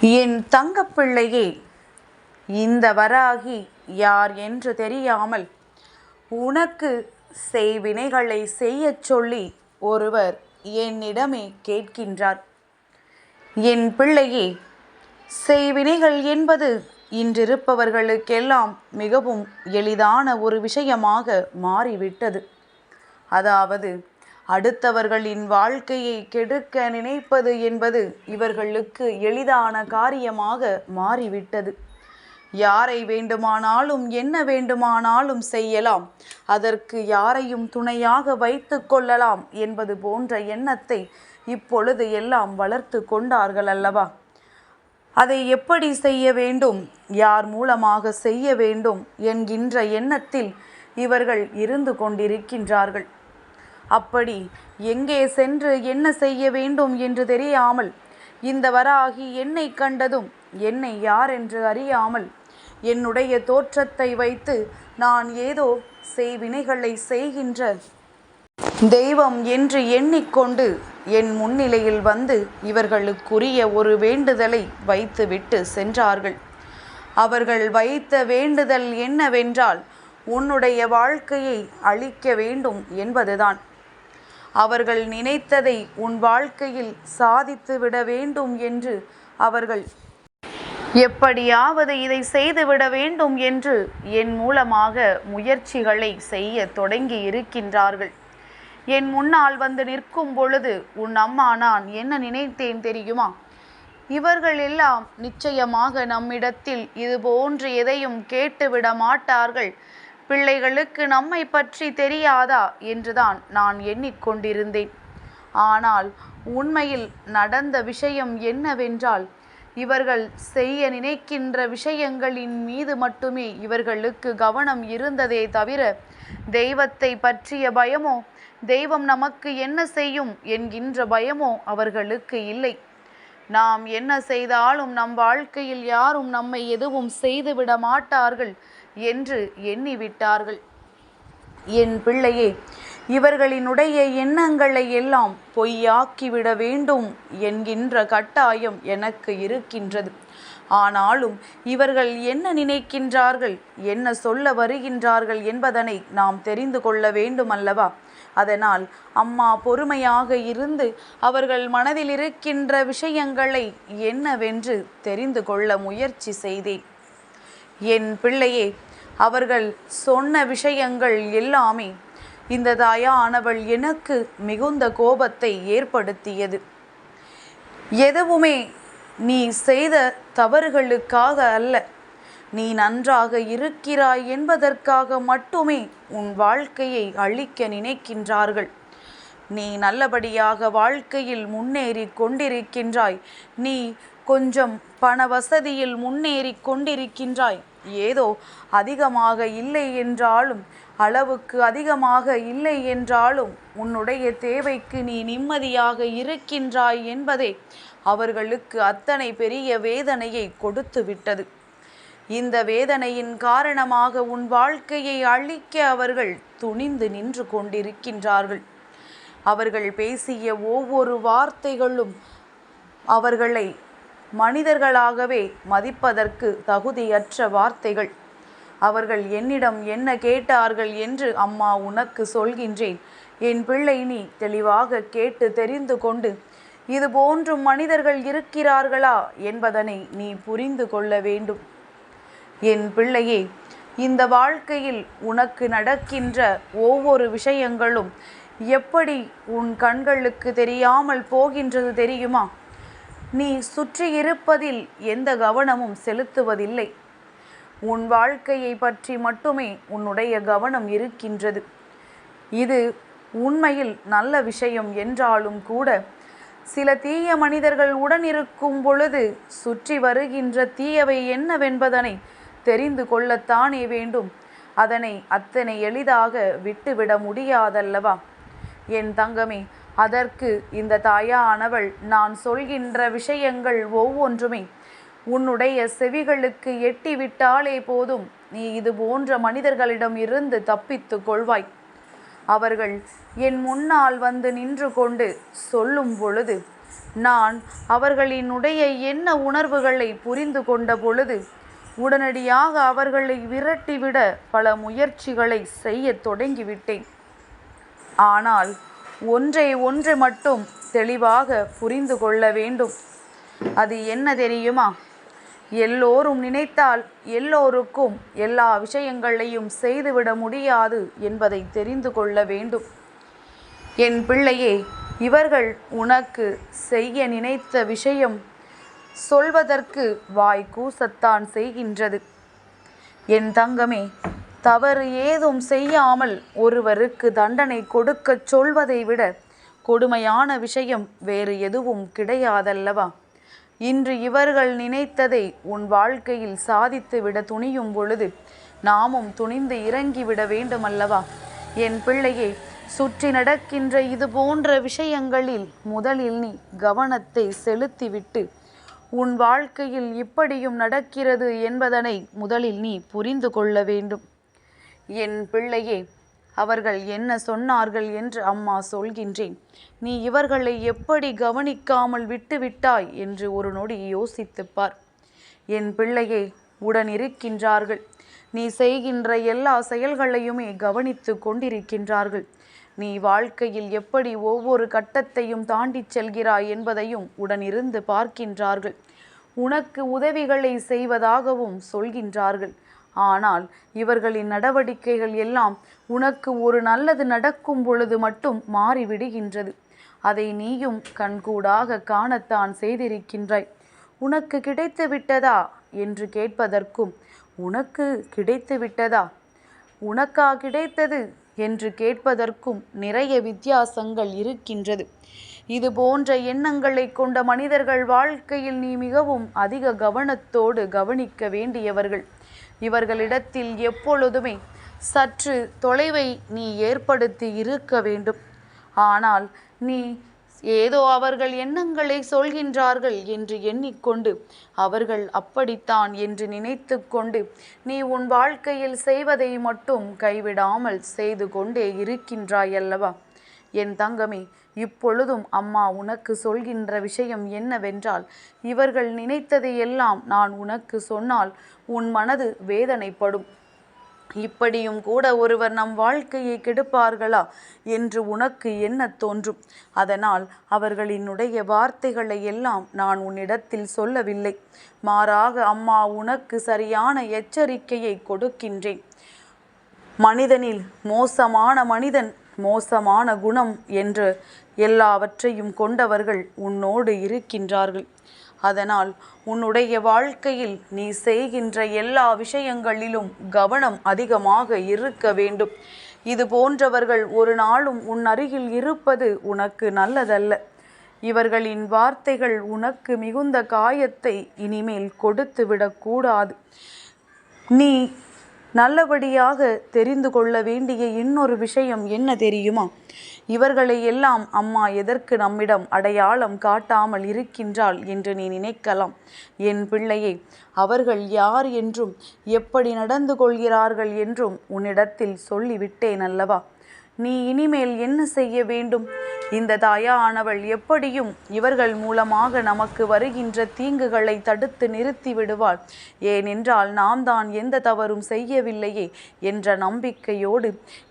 என் தங்கப்பிள்ளையே இந்த வராகி யார் என்று தெரியாமல் உனக்கு செய்வினைகளை செய்யச் சொல்லி ஒருவர் என்னிடமே கேட்கின்றார். என் பிள்ளையே செய்வினைகள் என்பது இன்றிருப்பவர்களுக்கெல்லாம் மிகவும் எளிதான ஒரு விஷயமாக மாறிவிட்டது. அதாவது அடுத்தவர்களின் வாழ்க்கையை கெடுக்க நினைப்பது என்பது இவர்களுக்கு எளிதான காரியமாக மாறிவிட்டது. யாரை வேண்டுமானாலும் என்ன வேண்டுமானாலும் செய்யலாம். அதற்கு யாரையும் துணையாக வைத்து கொள்ளலாம் என்பது போன்ற எண்ணத்தை இப்பொழுது எல்லாம் வளர்த்து கொண்டார்கள் அல்லவா? அதை எப்படி செய்ய வேண்டும்? யார் மூலமாக செய்ய வேண்டும்? என்கின்ற எண்ணத்தில் இவர்கள் இருந்து கொண்டிருக்கின்றார்கள். அப்படி எங்கே சென்று என்ன செய்ய வேண்டும் என்று தெரியாமல் இந்த வராகி என்னை கண்டதும் என்னை யார் என்று அறியாமல் என்னுடைய தோற்றத்தை வைத்து நான் ஏதோ செய்வினைகளை செய்கின்ற தெய்வம் என்று எண்ணிக்கொண்டு என் முன்னிலையில் வந்து இவர்களுக்குரிய ஒரு வேண்டுதலை வைத்துவிட்டு சென்றார்கள். அவர்கள் வைத்த வேண்டுதல் என்னவென்றால் உன்னுடைய வாழ்க்கையை அழிக்க வேண்டும் என்பதுதான். அவர்கள் நினைத்ததை உன் வாழ்க்கையில் சாதித்து விட வேண்டும் என்று அவர்கள் எப்படியாவது இதை செய்துவிட வேண்டும் என்று என் மூலமாக முயற்சிகளை செய்ய தொடங்கி இருக்கின்றார்கள். என் முன்னால் வந்து நிற்கும் பொழுது உன் அம்மா நான் என்ன நினைத்தேன் தெரியுமா? இவர்கள் எல்லாம் நிச்சயமாக நம்மிடத்தில் இது போன்று எதையும் கேட்டுவிட மாட்டார்கள். பிள்ளைகளுக்கு நம்மை பற்றி தெரியாதா என்றுதான் நான் எண்ணிக்கொண்டிருந்தேன். ஆனால் உண்மையில் நடந்த விஷயம் என்னவென்றால் இவர்கள் செய்ய நினைக்கின்ற விஷயங்களின் மீது மட்டுமே இவர்களுக்கு கவனம் இருந்ததே தவிர தெய்வத்தை பற்றிய பயமோ தெய்வம் நமக்கு என்ன செய்யும் என்கின்ற பயமோ அவர்களுக்கு இல்லை. நாம் என்ன செய்தாலும் நம் வாழ்க்கையில் யாரும் நம்மை எதுவும் செய்துவிட மாட்டார்கள் என்று எண்ணிவிட்டார்கள். என் பிள்ளையே இவர்களினுடைய எண்ணங்களை எல்லாம் பொய்யாக்கிவிட வேண்டும் என்கின்ற கட்டாயம் எனக்கு இருக்கின்றது. ஆனாலும் இவர்கள் என்ன நினைக்கின்றார்கள் என்ன சொல்ல வருகின்றார்கள் என்பதனை நாம் தெரிந்து கொள்ள வேண்டும் அல்லவா அதனால் அம்மா பொறுமையாக இருந்து அவர்கள் மனதில் இருக்கின்ற விஷயங்களை என்னவென்று தெரிந்து கொள்ள முயற்சி செய்தேன். என் பிள்ளையே அவர்கள் சொன்ன விஷயங்கள் எல்லாமே இந்த தாயானவள் எனக்கு மிகுந்த கோபத்தை ஏற்படுத்தியது. எதுவுமே நீ செய்த தவறுகளுக்காக அல்ல. நீ நன்றாக இருக்கிறாய் என்பதற்காக மட்டுமே உன் வாழ்க்கையை அழிக்க நினைக்கின்றார்கள். நீ நல்லபடியாக வாழ்க்கையில் முன்னேறி கொண்டிருக்கின்றாய். நீ கொஞ்சம் பண வசதியில் முன்னேறி கொண்டிருக்கின்றாய். ஏதோ அதிகமாக இல்லை என்றாலும் அளவுக்கு அதிகமாக இல்லை என்றாலும் உன்னுடைய தேவைக்கு நீ நிம்மதியாக இருக்கின்றாய் என்பதே அவர்களுக்கு அத்தனை பெரிய வேதனையை கொடுத்து விட்டது. இந்த வேதனையின் காரணமாக உன் வாழ்க்கையை அழிக்க அவர்கள் துணிந்து நின்று கொண்டிருக்கின்றார்கள். அவர்கள் பேசிய ஒவ்வொரு வார்த்தைகளும் அவர்களை மனிதர்களாகவே மதிப்பதற்கு தகுதியற்ற வார்த்தைகள். அவர்கள் என்னிடம் என்ன கேட்டார்கள் என்று அம்மா உனக்கு சொல்கின்றேன். என் பிள்ளை நீ தெளிவாக கேட்டு தெரிந்து கொண்டு இது போன்றும் மனிதர்கள் இருக்கிறார்களா? என்பதனை நீ புரிந்து கொள்ள வேண்டும். என் பிள்ளையே இந்த வாழ்க்கையில் உனக்கு நடக்கின்ற ஒவ்வொரு விஷயங்களும் எப்படி உன் கண்களுக்கு தெரியாமல் போகின்றது தெரியுமா? நீ சுற்றி இருப்பதில் எந்த கவனமும் செலுத்துவதில்லை. உன் வாழ்க்கையை பற்றி மட்டுமே உன்னுடைய கவனம் இருக்கின்றது. இது உண்மையில் நல்ல விஷயம் என்றாலும் கூட சில தீய மனிதர்கள் உடன் இருக்கும் பொழுது சுற்றி வருகின்ற தீயவை என்னவென்பதனை தெரிந்து கொள்ளத்தானே வேண்டும். அதனை அத்தனை எளிதாக விட்டுவிட முடியாதல்லவா? என் தங்கமே அதற்கு இந்த தாயானவள் நான் சொல்கின்ற விஷயங்கள் ஒவ்வொன்றுமே உன்னுடைய செவிகளுக்கு எட்டி விட்டாலே போதும். நீ இது போன்ற மனிதர்களிடம் இருந்து தப்பித்து கொள்வாய் அவர்கள் என் முன்னால் வந்து நின்று கொண்டு சொல்லும் பொழுது நான் அவர்களினுடைய என்ன உணர்வுகளை புரிந்து கொண்ட பொழுது உடனடியாக அவர்களை விரட்டிவிட பல முயற்சிகளை செய்யத் தொடங்கிவிட்டேன். ஆனால் ஒன்றை ஒன்று மட்டும் தெளிவாக புரிந்து கொள்ள வேண்டும். அது என்ன தெரியுமா? எல்லோரும் நினைத்தால் எல்லோருக்கும் எல்லா விஷயங்களையும் செய்துவிட முடியாது என்பதை தெரிந்து கொள்ள வேண்டும். என் பிள்ளையே இவர்கள் உனக்கு செய்ய நினைத்த விஷயம் சொல்வதற்கு வாய் கூசத்தான் செய்கின்றது. என் தங்கமே தவறு ஏதும் செய்யாமல் ஒருவருக்கு தண்டனை கொடுக்கச் சொல்வதை விட கொடுமையான விஷயம் வேறு எதுவும் கிடையாதல்லவா? இன்று இவர்கள் நினைத்ததை உன் வாழ்க்கையில் சாதித்துவிட துணியும் பொழுது நாமும் துணிந்து இறங்கிவிட வேண்டுமல்லவா? என் பிள்ளையை சுற்றி நடக்கின்ற இது போன்ற விஷயங்களில் முதலில் நீ கவனத்தை செலுத்திவிட்டு உன் வாழ்க்கையில் இப்படியும் நடக்கிறது என்பதனை முதலில் நீ புரிந்து கொள்ள வேண்டும். என் பிள்ளையே அவர்கள் என்ன சொன்னார்கள் என்று அம்மா சொல்கின்றேன். நீ இவர்களை எப்படி கவனிக்காமல் விட்டுவிட்டாய்? என்று ஒரு நொடி யோசித்துப்பார் என் பிள்ளையே உடன் இருக்கின்றார்கள். நீ செய்கின்ற எல்லா செயல்களையுமே கவனித்து கொண்டிருக்கின்றார்கள். நீ வாழ்க்கையில் எப்படி ஒவ்வொரு கட்டத்தையும் தாண்டிச் செல்கிறாய் என்பதையும் உடனிருந்து பார்க்கின்றார்கள். உனக்கு உதவிகளை செய்வதாகவும் சொல்கின்றார்கள். ஆனால் இவர்களின் நடவடிக்கைகள் எல்லாம் உனக்கு ஒரு நல்லது நடக்கும் பொழுது மட்டும் மாறிவிடுகின்றது. அதை நீயும் கண்கூடாக காணத்தான் செய்திருக்கின்றாய். உனக்கு கிடைத்து விட்டதா? என்று கேட்பதற்கும் உனக்கு கிடைத்து விட்டதா? உனக்கா கிடைத்தது? என்று கேட்பதற்கும் நிறைய வித்தியாசங்கள் இருக்கின்றது. இது போன்ற எண்ணங்களை கொண்ட மனிதர்கள் வாழ்க்கையில் நீ மிகவும் அதிக கவனத்தோடு கவனிக்க வேண்டியவர்கள். இவர்களிடத்தில் எப்பொழுதுமே சற்று தொலைவை நீ ஏற்படுத்தி இருக்க வேண்டும். ஆனால் நீ ஏதோ அவர்கள் எண்ணங்களை சொல்கின்றார்கள் என்று எண்ணிக்கொண்டு அவர்கள் அப்படித்தான் என்று நினைத்து கொண்டு நீ உன் வாழ்க்கையில் செய்வதை மட்டும் கைவிடாமல் செய்து கொண்டே இருக்கின்றாயல்லவா? என் தங்கமே இப்பொழுதும் அம்மா உனக்கு சொல்கின்ற விஷயம் என்னவென்றால் இவர்கள் நினைத்ததையெல்லாம் நான் உனக்கு சொன்னால் உன் மனது வேதனைப்படும். இப்படியும் கூட ஒருவர் நம் வாழ்க்கையை கெடுப்பார்களா என்று உனக்கு என்ன தோன்றும். அதனால் அவர்களினுடைய வார்த்தைகளை எல்லாம் நான் உன்னிடத்தில் சொல்லவில்லை. மாறாக அம்மா உனக்கு சரியான எச்சரிக்கையை கொடுக்கின்றேன். மனிதனில் மோசமான மனிதன் மோசமான குணம் என்று எல்லாவற்றையும் கொண்டவர்கள் உன்னோடு இருக்கின்றார்கள். அதனால் உன்னுடைய வாழ்க்கையில் நீ செய்கின்ற எல்லா விஷயங்களிலும் கவனம் அதிகமாக இருக்க வேண்டும். இது போன்றவர்கள் ஒரு நாளும் உன் அருகில் இருப்பது உனக்கு நல்லதல்ல. இவர்களின் வார்த்தைகள் உனக்கு மிகுந்த காயத்தை இனிமேல் கொடுத்து விடக்கூடாது நீ நல்லபடியாக தெரிந்து கொள்ள வேண்டிய இன்னொரு விஷயம் என்ன தெரியுமா? இவர்களை எல்லாம் அம்மா எதற்கு நம்மிடம் அடையாளம் காட்டாமல் இருக்கின்றாள் என்று நீ நினைக்கலாம். என் பிள்ளையை அவர்கள் யார் என்றும் எப்படி நடந்து கொள்கிறார்கள் என்றும் உன்னிடத்தில் சொல்லிவிட்டேன் அல்லவா? நீ இனிமேல் என்ன செய்ய வேண்டும்? இந்த தாயானவள் எப்படியும் இவர்கள் மூலமாக நமக்கு வருகின்ற தீங்குகளை தடுத்து நிறுத்தி விடுவாள். ஏனென்றால் நாம் தான் எந்த தவறும் செய்யவில்லையே என்ற நம்பிக்கையோடு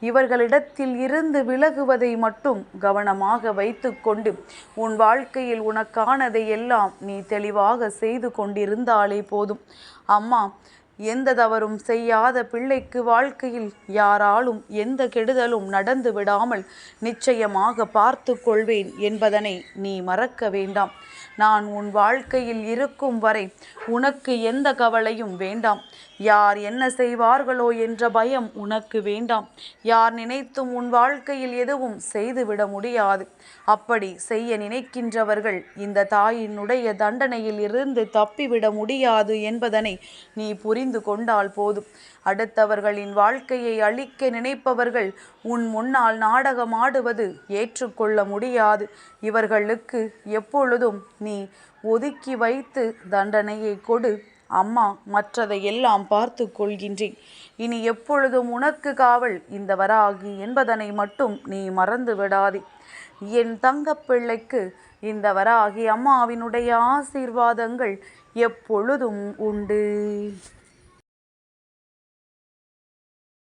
இவர்களிடத்தில் இருந்து விலகுவதை மட்டும் கவனமாக வைத்துக்கொண்டு உன் வாழ்க்கையில் உனக்கானதை எல்லாம் நீ தெளிவாக செய்து கொண்டிருந்தாலே போதும். அம்மா எந்த தவறும் செய்யாத பிள்ளைக்கு வாழ்க்கையில் யாராலும் எந்த கெடுதலும் நடந்து விடாமல் நிச்சயமாக பார்த்து கொள்வேன் என்பதனை நீ மறக்க வேண்டாம். நான் உன் வாழ்க்கையில் இருக்கும் வரை உனக்கு எந்த கவலையும் வேண்டாம். யார் என்ன செய்வார்களோ என்ற பயம் உனக்கு வேண்டாம். யார் நினைத்தும் உன் வாழ்க்கையில் எதுவும் செய்துவிட முடியாது. அப்படி செய்ய நினைக்கின்றவர்கள் இந்த தாயினுடைய தண்டனையில் இருந்து தப்பிவிட முடியாது என்பதனை நீ புரிந்து கொண்டால் போதும். அடுத்தவர்களின் வாழ்க்கையை அழிக்க நினைப்பவர்கள் உன் முன்னால் நாடகமாடுவது ஏற்றுக்கொள்ள முடியாது. இவர்களுக்கு எப்பொழுதும் நீ ஒதுக்கி வைத்து தண்டனையை கொடு. அம்மா மற்றதை எல்லாம் பார்த்து கொள்கின்றேன். இனி எப்பொழுதும் உனக்கு காவல் இந்த வராகி என்பதனை மட்டும் நீ மறந்து விடாதே. என் தங்கப்பிள்ளைக்கு இந்த வராகி அம்மாவினுடைய ஆசீர்வாதங்கள் எப்பொழுதும் உண்டு.